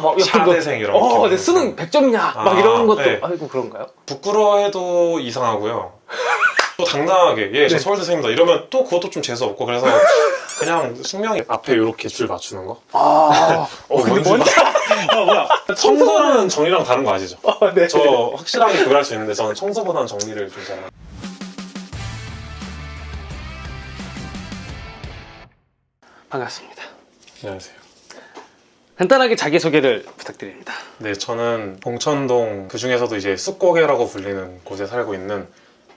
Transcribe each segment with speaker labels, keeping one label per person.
Speaker 1: 막 약간
Speaker 2: 차대생 이런
Speaker 1: 어,
Speaker 2: 느낌.
Speaker 1: 내 수능 100점이냐 막
Speaker 2: 아,
Speaker 1: 이런 것도
Speaker 2: 네.
Speaker 1: 아이고 그런가요?
Speaker 2: 부끄러워해도 이상하고요. 또 당당하게 예, 저
Speaker 1: 네.
Speaker 2: 서울대생입니다. 이러면 또 그것도 좀 재수 없고 그래서 그냥 숙명이 앞에 이렇게 줄 맞추는 거.
Speaker 1: 아, 어, 근데
Speaker 2: 뭔지
Speaker 1: 뭔지
Speaker 2: 아 뭐야? 청소는 정리랑 다른 거 아시죠?
Speaker 1: 어, 네.
Speaker 2: 저 확실하게 그걸 할수 있는데 저는 청소보다는 정리를 좀 잘해요.
Speaker 1: 반갑습니다.
Speaker 2: 안녕하세요.
Speaker 1: 간단하게 자기소개를 부탁드립니다.
Speaker 2: 네, 저는 봉천동 그 중에서도 이제 쑥고개라고 불리는 곳에 살고 있는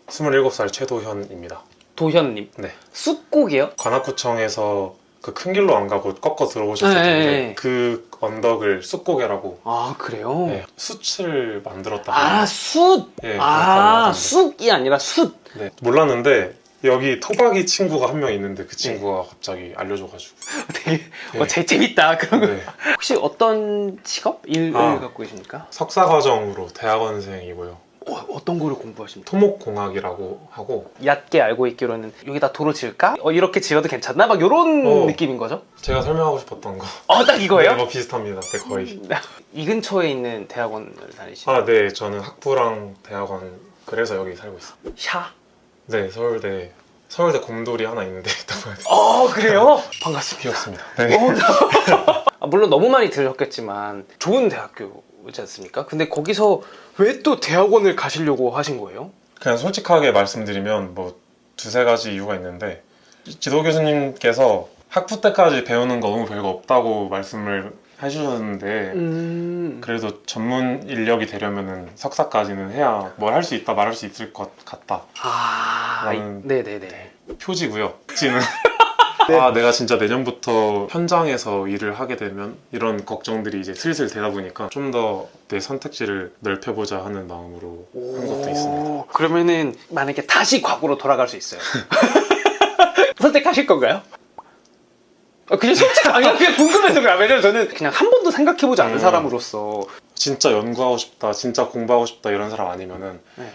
Speaker 2: 27살 최도현입니다.
Speaker 1: 도현님.
Speaker 2: 네.
Speaker 1: 쑥고기요?
Speaker 2: 관악구청에서 그 큰 길로 안 가고 꺾어 들어오셨을
Speaker 1: 네,
Speaker 2: 텐데
Speaker 1: 네, 네.
Speaker 2: 그 언덕을 쑥고개라고
Speaker 1: 아, 그래요?
Speaker 2: 네, 숯을 만들었다.
Speaker 1: 아, 숯!
Speaker 2: 네,
Speaker 1: 아,
Speaker 2: 그렇다고
Speaker 1: 쑥이 아니라 숯!
Speaker 2: 네, 몰랐는데 여기 토박이 친구가 한 명 있는데
Speaker 1: 네.
Speaker 2: 그 친구가 갑자기 알려줘가지고
Speaker 1: 되게,
Speaker 2: 네.
Speaker 1: 어, 제일 재밌다. 그런 거.
Speaker 2: 네,
Speaker 1: 혹시 어떤 직업? 일을
Speaker 2: 아.
Speaker 1: 갖고 계십니까?
Speaker 2: 석사 과정으로 대학원생이고요.
Speaker 1: 어, 어떤 거를 공부하십니까?
Speaker 2: 토목공학이라고 하고
Speaker 1: 얕게 알고 있기로는 여기다 도로 지을까? 어, 이렇게 지어도 괜찮나? 막 이런
Speaker 2: 어.
Speaker 1: 느낌인 거죠?
Speaker 2: 제가 설명하고 싶었던 거
Speaker 1: 어, 딱 이거예요?
Speaker 2: 네, 뭐 비슷합니다. 네, 거의.
Speaker 1: 이 근처에 있는 대학원을 다니시죠?
Speaker 2: 아, 네, 저는 학부랑 대학원 그래서 여기 살고 있어요.
Speaker 1: 샤?
Speaker 2: 네, 서울대 서울대 곰돌이 하나 있는데 있다고 해야 돼.
Speaker 1: 어, 그래요? 반갑습니다.
Speaker 2: 귀엽습니다. 네.
Speaker 1: 어, 아, 물론 너무 많이 들으셨겠지만 좋은 대학교지 않습니까? 근데 거기서 왜 또 대학원을 가시려고 하신 거예요?
Speaker 2: 그냥 솔직하게 말씀드리면 뭐 두세 가지 이유가 있는데 지도 교수님께서 학부 때까지 배우는 거 너무 별거 없다고 말씀을 해주셨는데
Speaker 1: 음...
Speaker 2: 그래도 전문 인력이 되려면은 석사까지는 해야 뭘 할 수 있다 말할 수 있을 것 같다
Speaker 1: 아,
Speaker 2: 나는-
Speaker 1: 네네네.
Speaker 2: 표지고요. 지는 아 내가 진짜 내년부터 현장에서 일을 하게 되면 이런 걱정들이 이제 슬슬 되다 보니까 좀 더 내 선택지를 넓혀보자 하는 마음으로 한 것도 있습니다.
Speaker 1: 그러면은 만약에 다시 과거로 돌아갈 수 있어요. 선택하실 건가요? 아, 그냥 솔직히 아니 그냥 궁금해서 그래요. 왜냐면 저는 그냥 한 번도 생각해보지 않은
Speaker 2: 음.
Speaker 1: 사람으로서
Speaker 2: 진짜 연구하고 싶다, 진짜 공부하고 싶다 이런 사람 아니면은
Speaker 1: 네.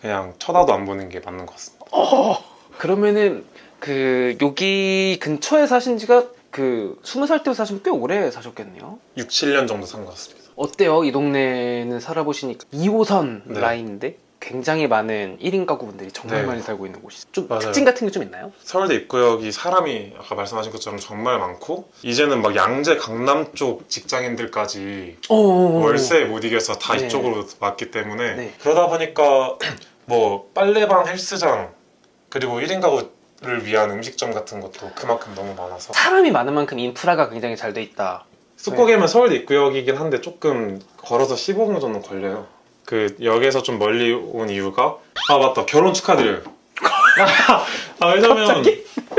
Speaker 2: 그냥 쳐다도 안 보는 게 맞는 것 같습니다.
Speaker 1: 어, 그러면은 그 여기 근처에 사신 지가 그 스무 살 때 사시면 꽤 오래 사셨겠네요.
Speaker 2: 6, 7년 정도 산 것 같습니다.
Speaker 1: 어때요? 이 동네는 살아보시니까 2호선
Speaker 2: 네.
Speaker 1: 라인인데 굉장히 많은 1인 가구분들이 정말
Speaker 2: 네.
Speaker 1: 많이 살고 있는 곳이 좀
Speaker 2: 맞아요.
Speaker 1: 특징 같은 게 좀 있나요?
Speaker 2: 서울대 입구역이 사람이 아까 말씀하신 것처럼 정말 많고 이제는 막 양재 강남 쪽 직장인들까지
Speaker 1: 어,
Speaker 2: 월세에 못 이겨서 다
Speaker 1: 네.
Speaker 2: 이쪽으로 왔기 때문에
Speaker 1: 네.
Speaker 2: 그러다 보니까 뭐 빨래방 헬스장 그리고 1인 가구 를 위한 음식점 같은 것도 그만큼 너무 많아서
Speaker 1: 사람이 많은 만큼 인프라가 굉장히 잘 돼 있다.
Speaker 2: 쑥고개면 서울대 입구역이긴 한데 조금 걸어서 15분 정도 걸려요 그 역에서 좀 멀리 온 이유가 아 맞다 결혼 축하드려요 아 왜냐면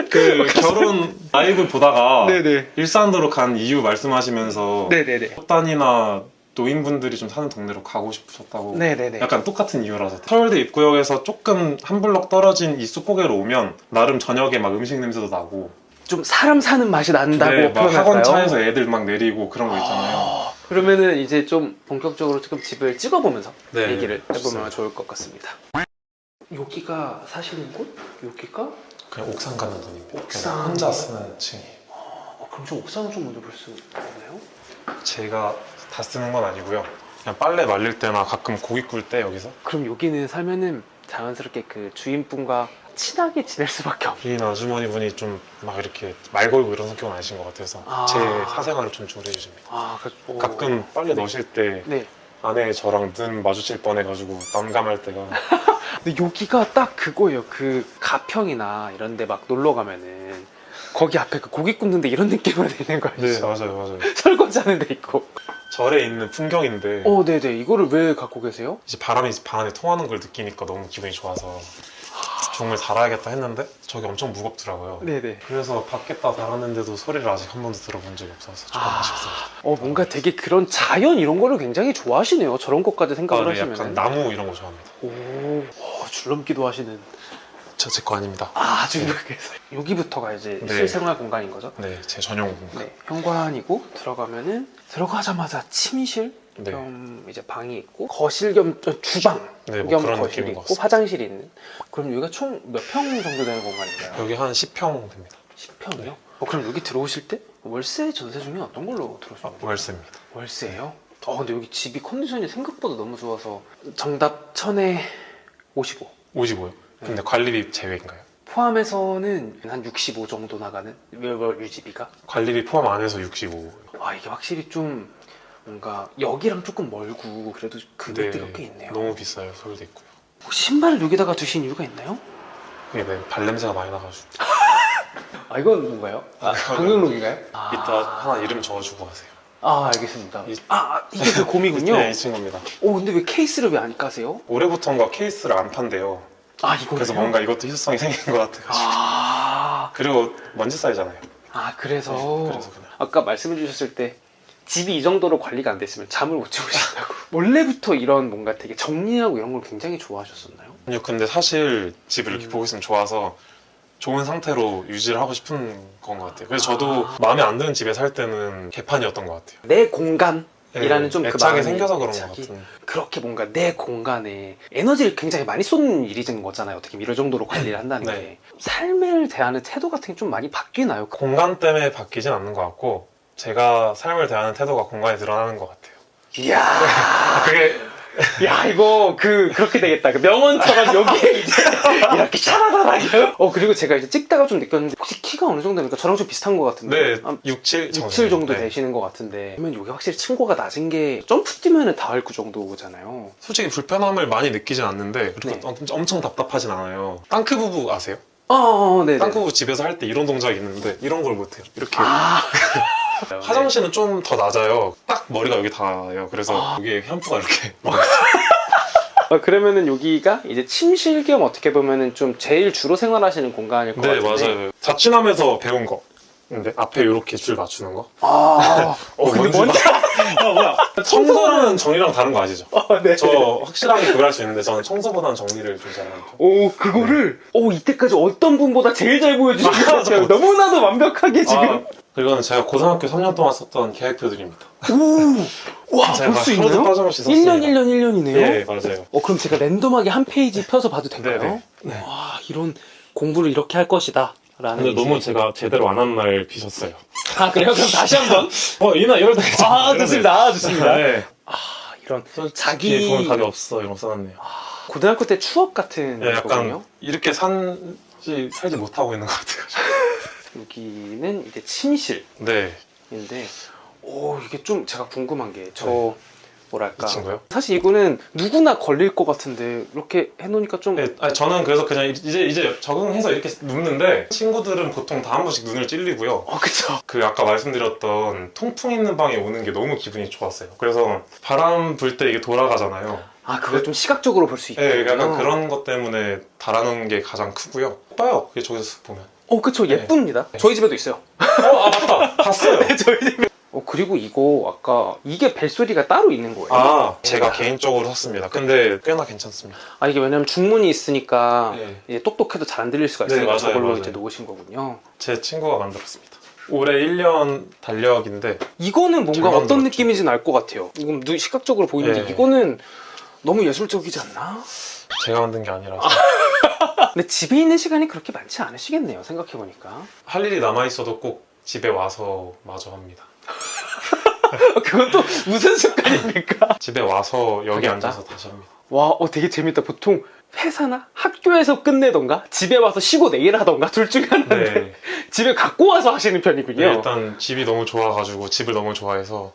Speaker 2: 그 결혼 라이브 보다가
Speaker 1: 네네.
Speaker 2: 일산으로 간 이유 말씀하시면서
Speaker 1: 네네네.
Speaker 2: 학단이나 노인분들이 좀 사는 동네로 가고 싶으셨다고
Speaker 1: 네네네.
Speaker 2: 약간 똑같은 이유라서 서울대 입구역에서 조금 한 블럭 떨어진 이 쑥고개로 오면 나름 저녁에 막 음식 냄새도 나고
Speaker 1: 좀 사람 사는 맛이 난다고
Speaker 2: 네, 막
Speaker 1: 표현할까요?
Speaker 2: 학원 차에서 애들 막 내리고 그런 거 있잖아요
Speaker 1: 아, 그러면은 이제 좀 본격적으로 조금 집을 찍어보면서
Speaker 2: 네,
Speaker 1: 얘기를 해보면
Speaker 2: 좋습니다.
Speaker 1: 좋을 것 같습니다. 여기가 사시는 곳? 여기가?
Speaker 2: 그냥 옥상 가는 돈입니다
Speaker 1: 옥상.
Speaker 2: 혼자 쓰는 층이
Speaker 1: 어, 그럼 좀 옥상을 좀 먼저 볼 수 있나요?
Speaker 2: 제가 다 쓰는 건 아니고요 그냥 빨래 말릴 때나 가끔 고기 꿀때 여기서
Speaker 1: 그럼 여기는 살면은 자연스럽게 그 주인분과 친하게 지낼 수밖에 없.
Speaker 2: 주인 아주머니 분이 좀 막 이렇게 말 걸고 이런 성격은 아니신 것 같아서
Speaker 1: 아.
Speaker 2: 제 사생활을 존중을 해주십니다
Speaker 1: 아, 그, 오.
Speaker 2: 가끔 빨래 넣으실 때
Speaker 1: 네.
Speaker 2: 아내 저랑 눈 마주칠 뻔해가지고 난감할 때가
Speaker 1: 근데 여기가 딱 그거예요. 그 가평이나 이런 데 막 놀러 가면은 거기 앞에 그 고기 굽는데 이런 느낌으로 되는 거
Speaker 2: 네
Speaker 1: 아시죠?
Speaker 2: 맞아요 맞아요
Speaker 1: 설거지 하는 데 있고.
Speaker 2: 절에 있는 풍경인데
Speaker 1: 어, 네네. 이거를 왜 갖고 계세요?
Speaker 2: 이제 바람이 방 안에 통하는 걸 느끼니까 너무 기분이 좋아서 종을 달아야겠다 했는데 저게 엄청 무겁더라고요
Speaker 1: 네네.
Speaker 2: 그래서 밖에다 달았는데도 소리를 아직 한 번도 들어본 적이 없어서 조금
Speaker 1: 아.
Speaker 2: 아... 쉽습니다
Speaker 1: 어, 뭔가 되게 그런 자연 이런 거를 굉장히 좋아하시네요. 저런 것까지 생각을
Speaker 2: 네, 약간
Speaker 1: 하시면.
Speaker 2: 나무 이런 거 좋아합니다
Speaker 1: 오, 어, 줄넘기도 하시는.
Speaker 2: 저 제 거 아닙니다
Speaker 1: 아, 줄넘기에서. 여기부터가 이제
Speaker 2: 네.
Speaker 1: 실생활 공간인 거죠?
Speaker 2: 네 제 전용 공간
Speaker 1: 네. 현관이고 들어가면은 들어가자마자 침실
Speaker 2: 네.
Speaker 1: 겸 이제 방이 있고 거실 겸 어, 주방
Speaker 2: 네, 뭐
Speaker 1: 겸
Speaker 2: 그런
Speaker 1: 거실이
Speaker 2: 느낌인 것
Speaker 1: 있고
Speaker 2: 같습니다.
Speaker 1: 화장실이 있는. 그럼 여기가 총 몇 평 정도 되는 공간인가요?
Speaker 2: 여기 한 10평 됩니다
Speaker 1: 10평이요? 어, 그럼 여기 들어오실 때 월세 전세 중에 어떤 걸로 들어오세요?
Speaker 2: 월세입니다.
Speaker 1: 월세예요? 어 근데 여기 집이 컨디션이 생각보다 너무 좋아서 정답 천에 55
Speaker 2: 55요. 근데 관리비 제외인가요?
Speaker 1: 포함해서는 한 65 정도 나가는 월월 유지비가
Speaker 2: 관리비 포함 안 해서 65.
Speaker 1: 아 이게 확실히 좀 뭔가 여기랑 조금 멀고 그래도 금액들이
Speaker 2: 네,
Speaker 1: 꽤 있네요
Speaker 2: 너무 비싸요. 서울대 있고요.
Speaker 1: 신발을 여기다가 두신 이유가 있나요?
Speaker 2: 이게 네, 발냄새가 많이 나가지고.
Speaker 1: 아 이건 뭔가요? 아 강릉룩인가요?
Speaker 2: 이따 하나 이름 적어주고 가세요.
Speaker 1: 아 알겠습니다
Speaker 2: 이-
Speaker 1: 아, 아 이게 그 곰이군요
Speaker 2: 네, 이 친구입니다.
Speaker 1: 오 근데 왜 케이스를 왜 안 까세요?
Speaker 2: 올해부터인가 케이스를 안 판대요.
Speaker 1: 아 이거
Speaker 2: 그래서 뭔가 이것도 희소성이 생긴 것 같아요.
Speaker 1: 아,
Speaker 2: 그리고 먼지 쌓이잖아요.
Speaker 1: 아 그래서
Speaker 2: 그래서 그냥.
Speaker 1: 아까 말씀해 주셨을 때 집이 이 정도로 관리가 안 됐으면 잠을 못 주무신다고 원래부터 이런 뭔가 되게 정리하고 이런 걸 굉장히 좋아하셨었나요?
Speaker 2: 아니요, 근데 사실 집을 이렇게
Speaker 1: 음.
Speaker 2: 보고 있으면 좋아서 좋은 상태로 유지를 하고 싶은 건 것 같아요. 그래서 저도
Speaker 1: 아.
Speaker 2: 마음에 안 드는 집에 살 때는 개판이었던 것 같아요.
Speaker 1: 내 공간 이라는 좀 그 마음이
Speaker 2: 생겨서 그런 것
Speaker 1: 애착이
Speaker 2: 같은.
Speaker 1: 그렇게 뭔가 내 공간에 에너지를 굉장히 많이 쏟는 일이는 거잖아요 어떻게 이런 정도로 관리를 한다는
Speaker 2: 네.
Speaker 1: 게 삶을 대하는 태도 같은 게 좀 많이 바뀌나요?
Speaker 2: 공간 때문에 바뀌진 않는 것 같고 제가 삶을 대하는 태도가 공간에 드러나는 것 같아요.
Speaker 1: 이야
Speaker 2: 아, 그게
Speaker 1: 야 이거 그 그렇게 되겠다 그 명언처럼 여기에 이제 이렇게 샤라라라요 어 그리고 제가 이제 찍다가 좀 느꼈는데 혹시 키가 어느 정도 됩니까? 저랑 좀 비슷한 것 같은데
Speaker 2: 네,
Speaker 1: 한
Speaker 2: 6, 7
Speaker 1: 6, 7 정도
Speaker 2: 네.
Speaker 1: 되시는 것 같은데 그러면 여기 확실히 층고가 낮은 게 점프 뛰면은 닿을 그 정도잖아요
Speaker 2: 솔직히 불편함을 많이 느끼진 않는데 그리고
Speaker 1: 네.
Speaker 2: 엄- 엄청 답답하진 않아요. 땅크 부부 아세요?
Speaker 1: 어, 어 네네
Speaker 2: 땅크 부부 집에서 할 때 이런 동작이 있는데 이런 걸 못해요. 이렇게
Speaker 1: 아
Speaker 2: 화장실은 좀 더 낮아요. 딱 머리가 여기 닿아요. 그래서
Speaker 1: 아.
Speaker 2: 여기에 샴푸가 이렇게
Speaker 1: 어, 그러면은 여기가 이제 침실 겸 어떻게 보면은 좀 제일 주로 생활하시는 공간일 것
Speaker 2: 네
Speaker 1: 같은데
Speaker 2: 맞아요. 자취남에서 배운 거. 근데 앞에 이렇게 줄 맞추는 거.
Speaker 1: 아
Speaker 2: 어,
Speaker 1: 근데
Speaker 2: 뭔지 아 뭐야? 청소랑 정리랑 다른 거 아시죠?
Speaker 1: 어, 네.
Speaker 2: 저 확실하게 그걸 할수 있는데 저는 청소보다는 정리를 좀 잘하는 편.
Speaker 1: 오 그거를 오 이때까지 어떤 분보다 제일 잘 보여주신 것 같아요. 너무나도 완벽하게 지금
Speaker 2: 아, 그리고는 제가 고등학교 3년 동안 썼던 계획표들입니다.
Speaker 1: 오! 와,
Speaker 2: 제가
Speaker 1: 볼 수
Speaker 2: 하루도
Speaker 1: 있나요?
Speaker 2: 빠짐없이 썼습니다.
Speaker 1: 1년, 1년, 1년이네요.
Speaker 2: 네 맞아요.
Speaker 1: 어, 그럼 제가 랜덤하게 한 페이지 펴서 봐도 될까요?
Speaker 2: 네, 네.
Speaker 1: 와, 이런 공부를 이렇게 할 것이다. 라는.
Speaker 2: 근데 너무
Speaker 1: 이제-
Speaker 2: 제가 제대로 안한말 비셨어요.
Speaker 1: 아, 그래요? 그럼 다시 한 번.
Speaker 2: 어 이나 이럴 때
Speaker 1: 아, 좋습니다. 아, 좋습니다.
Speaker 2: 네.
Speaker 1: 아, 이런.
Speaker 2: 자기
Speaker 1: 자기-
Speaker 2: 돈 답이 없어 이런 거 써놨네요.
Speaker 1: 고등학교 때 추억 같은
Speaker 2: 네, 약간
Speaker 1: 거군요.
Speaker 2: 이렇게 산지 살지 못하고 있는 것 같아요.
Speaker 1: 여기는 이제 침실인데,
Speaker 2: 네.
Speaker 1: 오, 이게 좀 제가 궁금한 게, 저,
Speaker 2: 네.
Speaker 1: 뭐랄까.
Speaker 2: 이 친구요?
Speaker 1: 사실 이거는 누구나 걸릴 것 같은데, 이렇게 해놓으니까 좀.
Speaker 2: 네, 아니, 저는 그래서 그냥 이제 이제 적응해서 이렇게 눕는데 친구들은 보통 다 한 번씩 눈을 찔리고요.
Speaker 1: 어, 그쵸.
Speaker 2: 그 아까 말씀드렸던 통풍 있는 방에 오는 게 너무 기분이 좋았어요. 그래서 바람 불 때 이게 돌아가잖아요.
Speaker 1: 아, 그걸 좀 시각적으로 볼 수 있고.
Speaker 2: 네, 약간 그런 것 때문에 달아놓은 게 가장 크고요. 봐요. 그게 저기서 보면.
Speaker 1: 어, 그쵸. 예쁩니다. 저희 집에도 있어요.
Speaker 2: 어, 아 맞다. 봤어요.
Speaker 1: 저희 집에. 어, 그리고 이거 아까 이게 벨소리가 따로 있는 거예요.
Speaker 2: 아, 제가 개인적으로 샀습니다. 근데 꽤나 괜찮습니다.
Speaker 1: 아, 이게 왜냐면 중문이 있으니까
Speaker 2: 네.
Speaker 1: 이제 똑똑해도 잘 안 들릴 수가
Speaker 2: 네,
Speaker 1: 있으니까
Speaker 2: 맞아요,
Speaker 1: 저걸로
Speaker 2: 맞아요.
Speaker 1: 이제 놓으신 거군요.
Speaker 2: 제 친구가 만들었습니다. 올해 1년 달력인데
Speaker 1: 이거는 뭔가
Speaker 2: 잘
Speaker 1: 어떤
Speaker 2: 만들었죠.
Speaker 1: 느낌인지는 알 것 같아요. 이건 눈- 시각적으로 보이는데
Speaker 2: 네.
Speaker 1: 이거는 너무 예술적이지 않나?
Speaker 2: 제가 만든 게 아니라서
Speaker 1: 근데 집에 있는 시간이 그렇게 많지 않으시겠네요. 생각해보니까.
Speaker 2: 할 일이 남아 있어도 꼭 집에 와서 마저 합니다.
Speaker 1: 그건 또 무슨 습관입니까?
Speaker 2: 집에 와서 여기
Speaker 1: 하겠다?
Speaker 2: 앉아서 다시 합니다.
Speaker 1: 와, 어, 되게 재밌다. 보통 회사나 학교에서 끝내던가 집에 와서 쉬고 내일 하던가 둘 중에 하나인데
Speaker 2: 네.
Speaker 1: 집에 갖고 와서 하시는 편이군요.
Speaker 2: 네, 일단 집이 너무 좋아가지고 집을 너무 좋아해서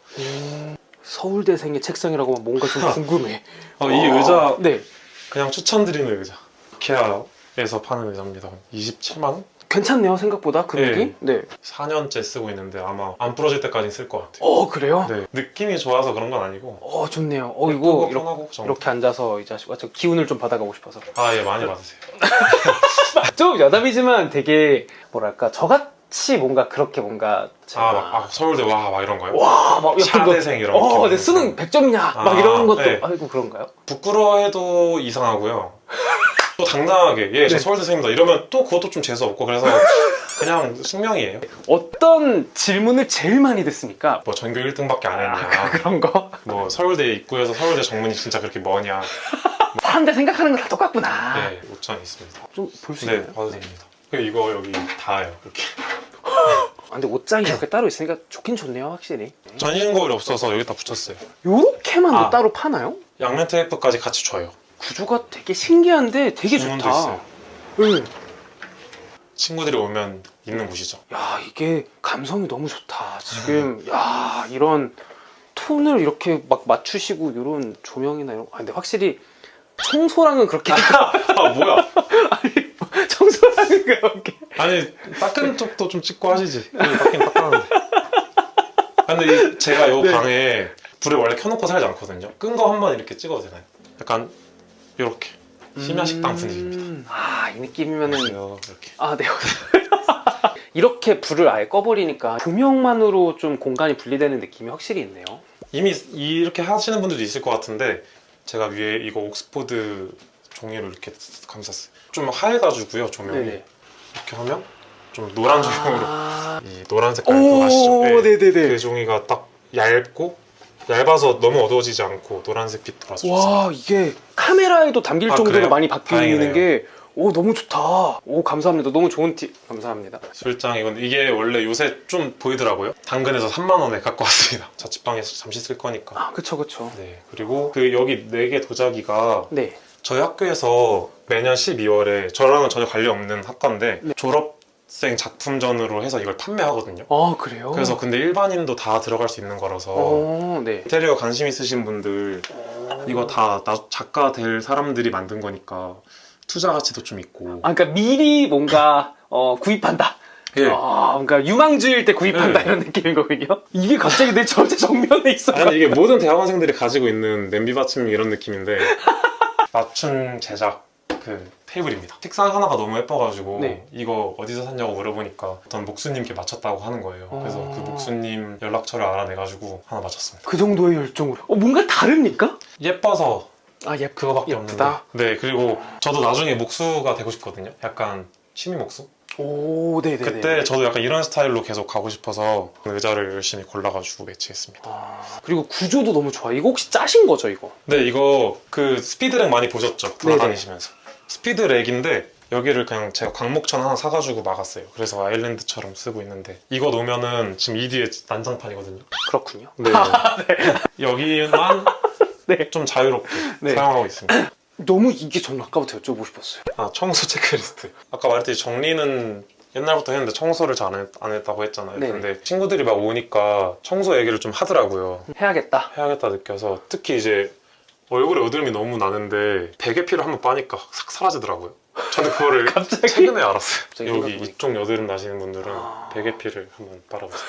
Speaker 1: 서울대생의 책상이라고 뭔가 좀 궁금해.
Speaker 2: 어, 이
Speaker 1: 아,
Speaker 2: 의자
Speaker 1: 네.
Speaker 2: 그냥 추천드리는 의자. 이케아 에서 파는 의자입니다. 27만 원?
Speaker 1: 괜찮네요, 생각보다 금액이. 네.
Speaker 2: 4년째 쓰고 있는데 아마 안 부러질 때까지 쓸 것 같아요.
Speaker 1: 어, 그래요?
Speaker 2: 네, 느낌이 좋아서 그런 건 아니고
Speaker 1: 어, 좋네요. 어,
Speaker 2: 예쁘고
Speaker 1: 이거 이렇게,
Speaker 2: 편하고 정...
Speaker 1: 이렇게 앉아서 이제 저 기운을 좀 받아가고 싶어서.
Speaker 2: 아예 많이 받으세요.
Speaker 1: 좀 여담이지만 되게 뭐랄까 저같이 뭔가 그렇게 뭔가
Speaker 2: 아, 막, 아 서울대 와 막 이런 거요?
Speaker 1: 와, 막 약간 그-
Speaker 2: 차대생 이런
Speaker 1: 어,
Speaker 2: 느낌.
Speaker 1: 내 수능 100점이냐 막
Speaker 2: 아,
Speaker 1: 이런 것도
Speaker 2: 네.
Speaker 1: 아이고 그런가요?
Speaker 2: 부끄러워해도 이상하고요. 또 당당하게 예, 저
Speaker 1: 네.
Speaker 2: 서울대생입니다. 이러면 또 그것도 좀 재수 없고 그래서 그냥 숙명이에요.
Speaker 1: 어떤 질문을 제일 많이 듣습니까?
Speaker 2: 뭐 전교 1등밖에 안 했냐.
Speaker 1: 그런 거?
Speaker 2: 뭐 서울대 입구에서 서울대 정문이 진짜 그렇게 뭐냐.
Speaker 1: 사람들 생각하는 건 다 똑같구나.
Speaker 2: 네, 옷장 있습니다.
Speaker 1: 좀 볼 수
Speaker 2: 네,
Speaker 1: 있나요?
Speaker 2: 봐도 됩니다. 그리고 이거 여기 닿아요. 이렇게.
Speaker 1: 아, 근데 옷장이 이렇게 따로 있으니까 좋긴 좋네요, 확실히.
Speaker 2: 전신 거울이 없어서 여기다 붙였어요.
Speaker 1: 요렇게만
Speaker 2: 아.
Speaker 1: 따로 파나요?
Speaker 2: 양면 테이프까지 같이 줘요.
Speaker 1: 구조가 되게 신기한데 되게 좋다.
Speaker 2: 있어요.
Speaker 1: 응.
Speaker 2: 친구들이 오면 있는 곳이죠.
Speaker 1: 야 이게 감성이 너무 좋다. 지금 야 이런 톤을 이렇게 막 맞추시고 이런 조명이나 이런. 아 근데 확실히 청소랑은 그렇게
Speaker 2: 아 뭐야?
Speaker 1: 청소랑은 그렇게.
Speaker 2: 아니 닦은 쪽도 좀 찍고 하시지. 여기 닦긴 닦았는데. 근데 이- 제가 이
Speaker 1: 네.
Speaker 2: 방에 불을 원래 켜놓고 살지 않거든요. 끈 거 한 번 이렇게 찍어도 되나요? 약간 이렇게 심야 식당 분위기입니다.
Speaker 1: 아 이 느낌이면은
Speaker 2: 그래요, 이렇게.
Speaker 1: 아 네. 이렇게 불을 아예 꺼버리니까 조명만으로 좀 공간이 분리되는 느낌이 확실히 있네요.
Speaker 2: 이미 이렇게 하시는 분들도 있을 것 같은데 제가 위에 이거 옥스포드 종이로 이렇게 감쌌어요. 좀 하얘가지고요 조명이
Speaker 1: 네네.
Speaker 2: 이렇게 하면 좀 노란 조명으로
Speaker 1: 아...
Speaker 2: 이 노란 색깔 그거 아시죠?
Speaker 1: 오,
Speaker 2: 네.
Speaker 1: 네네네.
Speaker 2: 그 종이가 딱 얇고 얇아서 너무 어두워지지 않고 노란색 빛 돌아서.
Speaker 1: 와 이게 카메라에도 담길
Speaker 2: 아,
Speaker 1: 정도로
Speaker 2: 그래요?
Speaker 1: 많이 바뀌는
Speaker 2: 다행이네요.
Speaker 1: 게 오 너무 좋다. 오 감사합니다. 너무 좋은 팁 감사합니다.
Speaker 2: 실장 이건 이게 원래 요새 좀 보이더라고요. 당근에서 3만 원에 갖고 왔습니다. 자취방에서 잠시 쓸 거니까.
Speaker 1: 아 그쵸 그쵸.
Speaker 2: 네 그리고 그 여기 네 개 도자기가
Speaker 1: 네.
Speaker 2: 저희 학교에서 매년 12월에 저랑은 전혀 관련 없는 학과인데
Speaker 1: 네.
Speaker 2: 졸업 생 작품전으로 해서 이걸 판매하거든요.
Speaker 1: 아 그래요?
Speaker 2: 그래서 근데 일반인도 다 들어갈 수 있는 거라서
Speaker 1: 어 네.
Speaker 2: 인테리어 관심 있으신 분들 이거 다 나- 작가 될 사람들이 만든 거니까 투자 가치도 좀 있고
Speaker 1: 아 그러니까 미리 뭔가 어 구입한다.
Speaker 2: 예.
Speaker 1: 아 뭔가 유망주일 때 구입한다
Speaker 2: 네.
Speaker 1: 이런 느낌인 거군요. 이게 갑자기 내 저제 정면에 있어.
Speaker 2: 아니 이게 모든 대학원생들이 가지고 있는 냄비 받침 이런 느낌인데 맞춤 제작 그 테이블입니다. 책상 하나가 너무 예뻐가지고
Speaker 1: 네.
Speaker 2: 이거 어디서 샀냐고 물어보니까 어떤 목수님께 맞췄다고 하는 거예요. 그래서
Speaker 1: 어.
Speaker 2: 그 목수님 연락처를 알아내가지고 하나 맞췄습니다.
Speaker 1: 그 정도의 열정으로. 어 뭔가 다릅니까?
Speaker 2: 예뻐서
Speaker 1: 아 예.
Speaker 2: 그거밖에
Speaker 1: 예쁘다.
Speaker 2: 없는데. 네 그리고 저도 나중에 목수가 되고 싶거든요. 약간 취미 목수?
Speaker 1: 오 네네.
Speaker 2: 그때 저도 약간 이런 스타일로 계속 가고 싶어서 의자를 열심히 골라가지고 매치했습니다.
Speaker 1: 아 그리고 구조도 너무 좋아. 이거 혹시 짜신 거죠 이거?
Speaker 2: 네, 이거 그 스피드렉 많이 보셨죠?
Speaker 1: 네네.
Speaker 2: 돌아다니시면서. 스피드 렉인데 여기를 그냥 제가 광목천 하나 사가지고 막았어요. 그래서 아일랜드처럼 쓰고 있는데 이거 놓으면은 지금 이 뒤에 난장판이거든요.
Speaker 1: 그렇군요.
Speaker 2: 네. 여기만
Speaker 1: 네.
Speaker 2: 좀 자유롭게
Speaker 1: 네.
Speaker 2: 사용하고 있습니다.
Speaker 1: 너무 이게 저는 아까부터 여쭤보고 싶었어요.
Speaker 2: 아, 청소 체크리스트. 아까 말했듯이 정리는 옛날부터 했는데 청소를 잘 안 했- 했다고 했잖아요.
Speaker 1: 네네.
Speaker 2: 근데 친구들이 막 오니까 청소 얘기를 좀 하더라고요.
Speaker 1: 해야겠다.
Speaker 2: 해야겠다 느껴서 특히 이제 얼굴에 여드름이 너무 나는데 베개 피를 한번 빠니까 싹 사라지더라고요. 저는 그거를
Speaker 1: 갑자기?
Speaker 2: 최근에 알았어요.
Speaker 1: 갑자기
Speaker 2: 여기. 이쪽 여드름 나시는 분들은
Speaker 1: 아.
Speaker 2: 베개 피를 한번 빨아보세요.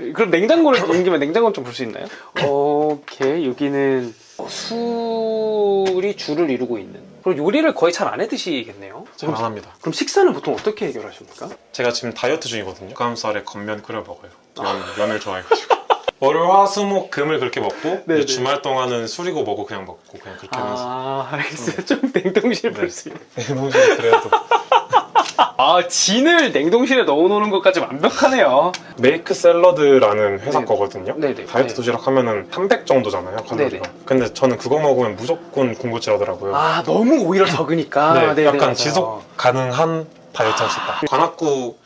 Speaker 1: 그럼 냉장고를 옮기면 냉장고 좀 볼 수 있나요? 오케이 여기는 술이 주를 이루고 있는. 그럼 요리를 거의 잘 안 해 드시겠네요.
Speaker 2: 잘 안 합니다.
Speaker 1: 그럼 식사는 보통 어떻게 해결하십니까?
Speaker 2: 제가 지금 다이어트 중이거든요. 닭가슴살에 겉면 끓여 먹어요. 면,
Speaker 1: 아.
Speaker 2: 면을 좋아해가지고. 월화수목 금을 그렇게 먹고
Speaker 1: 네네.
Speaker 2: 이제 주말 동안은 술이고 뭐고 그냥 먹고 그냥 그렇게 하면서
Speaker 1: 아 알겠어요. 좀 냉동실
Speaker 2: 네.
Speaker 1: 볼수 있는.
Speaker 2: 냉동실에 그래도
Speaker 1: 아 진을 냉동실에 넣어놓는 것까지 완벽하네요.
Speaker 2: 메이크 샐러드라는 회사
Speaker 1: 네네.
Speaker 2: 거거든요.
Speaker 1: 네네.
Speaker 2: 다이어트
Speaker 1: 네.
Speaker 2: 도시락 하면은 300 정도잖아요 칼로리가.
Speaker 1: 네네.
Speaker 2: 근데 저는 그거 먹으면 무조건 군것질하더라고요.
Speaker 1: 아 너무 오히려 적으니까.
Speaker 2: 네,
Speaker 1: 네네,
Speaker 2: 약간
Speaker 1: 맞아요.
Speaker 2: 지속 가능한 다이어트 할 수 있다. 관악구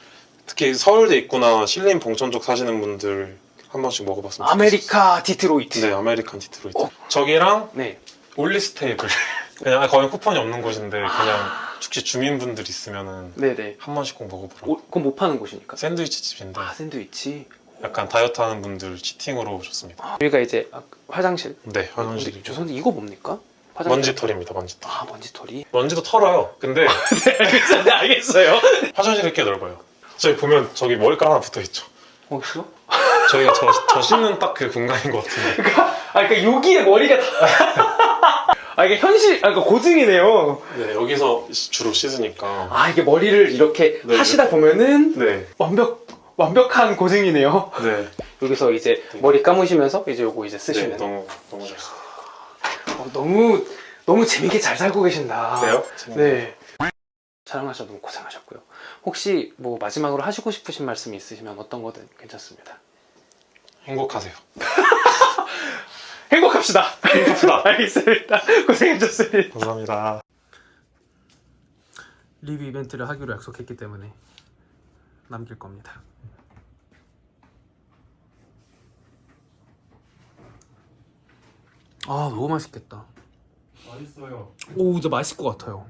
Speaker 2: 특히 서울대 있구나 신림 봉천 쪽 사시는 분들 한 번씩 먹어봤으면
Speaker 1: 아메리카 디트로이트.
Speaker 2: 좋겠어요. 네, 아메리칸 디트로이트.
Speaker 1: 어.
Speaker 2: 저기랑
Speaker 1: 네.
Speaker 2: 올리스 테이블. 그냥 거의 쿠폰이 없는 곳인데 그냥 혹시 주민분들 있으면은
Speaker 1: 네네.
Speaker 2: 한 번씩 꼭 먹어보라고.
Speaker 1: 오, 그건 못 파는 곳이니까.
Speaker 2: 샌드위치 집인데
Speaker 1: 아 샌드위치.
Speaker 2: 약간 다이어트 하는 분들 치팅으로 좋습니다.
Speaker 1: 여기가 이제 아, 화장실.
Speaker 2: 네, 화장실이.
Speaker 1: 죄송한데 이거 뭡니까? 화장실.
Speaker 2: 먼지털입니다, 먼지털.
Speaker 1: 아 먼지털이.
Speaker 2: 먼지도 털어요. 근데
Speaker 1: 네 알겠어요. 네 알겠어요.
Speaker 2: 화장실이 꽤 넓어요. 저기 보면 저기 머리카락 하나 붙어 있죠.
Speaker 1: 어 있어?
Speaker 2: 저희가 저, 저 씻는 딱 그 공간인 것 같은데.
Speaker 1: 아 그러니까 여기에 머리가 다. 아 이게 현실, 아 그러니까 고증이네요.
Speaker 2: 네, 여기서 주로 씻으니까.
Speaker 1: 아 이게 머리를 이렇게
Speaker 2: 네.
Speaker 1: 하시다 보면은
Speaker 2: 네,
Speaker 1: 완벽 완벽한 고증이네요.
Speaker 2: 네.
Speaker 1: 여기서 이제 머리 감으시면서 이제 요거 이제
Speaker 2: 네,
Speaker 1: 쓰시면
Speaker 2: 너무, 너무 잘 써요.
Speaker 1: 어, 너무 너무 재밌게 잘 살고 계신다.
Speaker 2: 그래요?
Speaker 1: 네. 촬영하셔서 너무 고생하셨고요. 혹시 뭐 마지막으로 하시고 싶으신 말씀이 있으시면 어떤 거든 괜찮습니다.
Speaker 2: 행복하세요.
Speaker 1: 행복합시다.
Speaker 2: 행복합시다.
Speaker 1: 알겠습니다. 고생하셨습니다.
Speaker 2: 감사합니다.
Speaker 1: 리뷰 이벤트를 하기로 약속했기 때문에 남길 겁니다. 아 너무 맛있겠다.
Speaker 2: 맛있어요.
Speaker 1: 오 진짜 맛있을 것 같아요.